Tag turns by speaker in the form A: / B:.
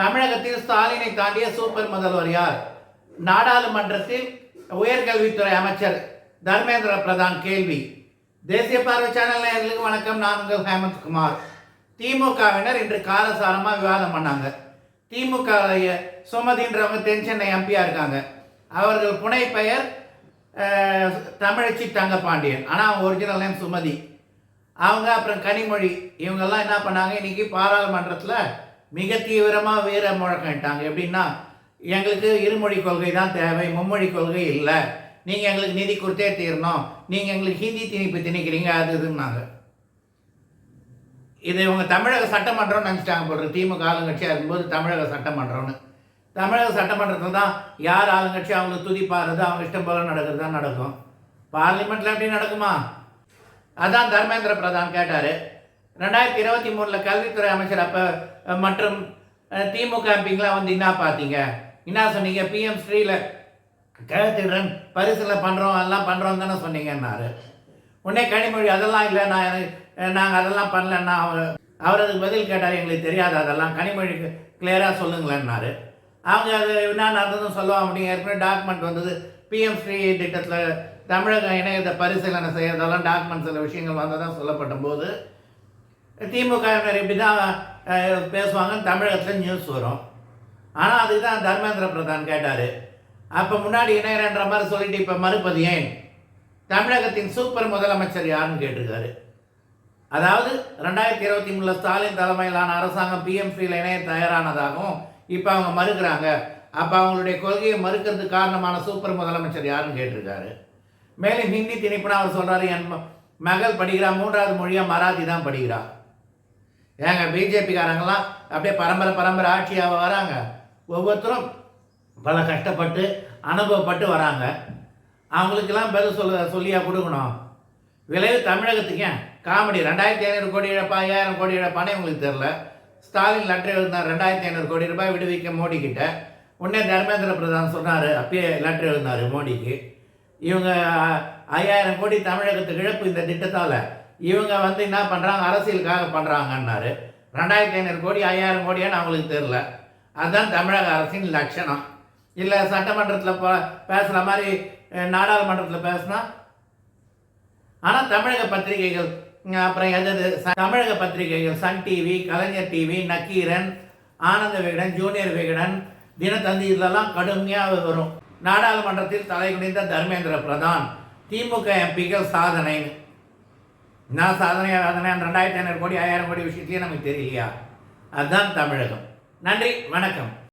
A: தமிழகத்தில் ஸ்டாலினை தாண்டிய சூப்பர் முதல்வர் யார் நாடாளுமன்றத்தில் உயர்கல்வித்துறை அமைச்சர் தர்மேந்திர பிரதான் கேள்வி. தேசிய பார்வை சேனல் நேர்களுக்கு வணக்கம். நான் உங்கள் ஹேமந்த்குமார் திமுகவினர் இன்று காரசாரமாக விவாதம் பண்ணாங்க. திமுக சுமதின்றவங்க தென்சென்னை எம்பியாக இருக்காங்க. அவர்கள் புனை பெயர் தமிழச்சி தங்கபாண்டியன் ஆனால் அவங்க ஒரிஜினல் நேம் சுமதி. அவங்க அப்புறம் கனிமொழி. இவங்கெல்லாம் என்ன பண்ணாங்க? இன்னைக்கு பாராளுமன்றத்தில் மிக தீவிரமாக வீர முழக்கிட்டாங்க எப்படின்னா எங்களுக்கு இருமொழி கொள்கை தான் தேவை மும்மொழி கொள்கை இல்லை. நீங்கள் எங்களுக்கு நிதி கொடுத்தே தீரணும். நீங்கள் எங்களுக்கு ஹிந்தி திணிப்பு திணிக்கிறீங்க அது இதுன்னாங்க. இது இவங்க தமிழக சட்டமன்றம்னு நினச்சிட்டாங்க போடுற திமுக ஆளுங்கட்சியாக இருக்கும்போது தமிழக சட்டமன்றம்னு. தமிழக சட்டமன்றத்தில் தான் யார் ஆளுங்கட்சி அவங்களுக்கு துதிப்பாடுறது அவங்க இஷ்டம் போல நடக்கிறது தான் நடக்கும். பார்லிமெண்ட்டில் எப்படி நடக்குமா? அதான் தர்மேந்திர பிரதான் கேட்டார். ரெண்டாயிரத்தி இருபத்தி மூணில் கல்வித்துறை அமைச்சர் அப்போ மற்றும் திமுக எம்பிங்கெலாம் வந்து என்ன பார்த்தீங்க? என்ன சொன்னீங்க பிஎம் ஸ்ரீல கழுத்திடுறேன் பரிசில் பண்ணுறோம் எல்லாம் பண்ணுறோம் தானே சொன்னீங்கன்னாரு. உடனே கனிமொழி அதெல்லாம் இல்லை நான் நாங்கள் அதெல்லாம் பண்ணலன்னா அவர் அவர் அதுக்கு பதில் கேட்டார் எங்களுக்கு தெரியாது அதெல்லாம். கனிமொழிக்கு கிளியராக சொல்லுங்களேன்னாரு. அவங்க அது என்ன நடந்ததும் சொல்லுவோம் அப்படிங்க ஏற்கனவே டாக்குமெண்ட் வந்தது. பிஎம் ஸ்ரீ திட்டத்தில் தமிழக இணையத்தை பரிசீலனை செய்கிறதெல்லாம் டாக்குமெண்ட் சில விஷயங்கள் வந்ததாக சொல்லப்பட்ட போது திமுகவினர் இப்படி தான் பேசுவாங்கன்னு தமிழகத்தில் நியூஸ் வரும். ஆனால் அதுக்கு தான் தர்மேந்திர பிரதான் கேட்டார். அப்போ முன்னாடி இணையரன்ற மாதிரி சொல்லிட்டு இப்போ மறுப்பது ஏன்? தமிழகத்தின் சூப்பர் முதலமைச்சர் யாருன்னு கேட்டிருக்காரு. அதாவது ரெண்டாயிரத்தி இருபத்தி மூணில் ஸ்டாலின் தலைமையிலான அரசாங்கம் பிஎம்சியில் இணைய தயாரானதாகவும் இப்போ அவங்க மறுக்கிறாங்க. அப்போ அவங்களுடைய கொள்கையை மறுக்கிறதுக்கு காரணமான சூப்பர் முதலமைச்சர் யாருன்னு கேட்டிருக்காரு. மேலும் ஹிந்தி திணிப்புனா அவர் சொல்கிறாரு என் மகள் படிக்கிறா மூன்றாவது மொழியாக மராத்தி தான் படிக்கிறாள் ஏங்க பிஜேபிக்காரங்கெல்லாம் அப்படியே பரம்பரை பரம்பரை ஆட்சியாக வராங்க. ஒவ்வொருத்தரும் பல கஷ்டப்பட்டு அனுபவப்பட்டு வராங்க. அவங்களுக்கெல்லாம் பதில் சொல்ல சொல்லியா கொடுக்கணும். விளைவு தமிழகத்துக்கு ஏன்? காமெடி. ரெண்டாயிரத்தி ஐநூறு கோடி இழப்பா ஐயாயிரம் கோடி இழப்பானே உங்களுக்கு தெரில ஸ்டாலின் லெட்டர் எழுதினார் ரெண்டாயிரத்தி ஐநூறு கோடி ரூபாய் விடுவிக்க மோடி கிட்ட உடனே தர்மேந்திர பிரதான் சொன்னார் அப்பயே லெட்டர் எழுதினார் மோடிக்கு. இவங்க ஐயாயிரம் கோடி தமிழகத்துக்கு இழப்பு இந்த திட்டத்தால். இவங்க வந்து என்ன பண்ணுறாங்க அரசியலுக்காக பண்ணுறாங்கன்னாரு ரெண்டாயிரத்தி ஐநூறு கோடி ஐயாயிரம் கோடியான்னு அவங்களுக்கு தெரில அதுதான் தமிழக அரசின் லட்சணம். இல்லை சட்டமன்றத்தில் ப பேசுகிற மாதிரி நாடாளுமன்றத்தில் பேசுனா ஆனால் தமிழக பத்திரிகைகள் அப்புறம் எது தமிழக பத்திரிகைகள் Sun TV Kalaignar TV Nakkeeran Ananda Vikatan Junior Vikatan Dinathanthi இதெல்லாம் கடுமையாக வரும். நாடாளுமன்றத்தில் தலை குனிந்த தர்மேந்திர பிரதான் திமுக எம்பிகள் சாதனைன்னு நான் சாதனையா சாதனை ரெண்டாயிரத்தி ஐநூறு கோடி ஆயிரம் கோடி விஷயத்தையும் நமக்கு தெரியலையா? அதுதான் தமிழகம். நன்றி வணக்கம்.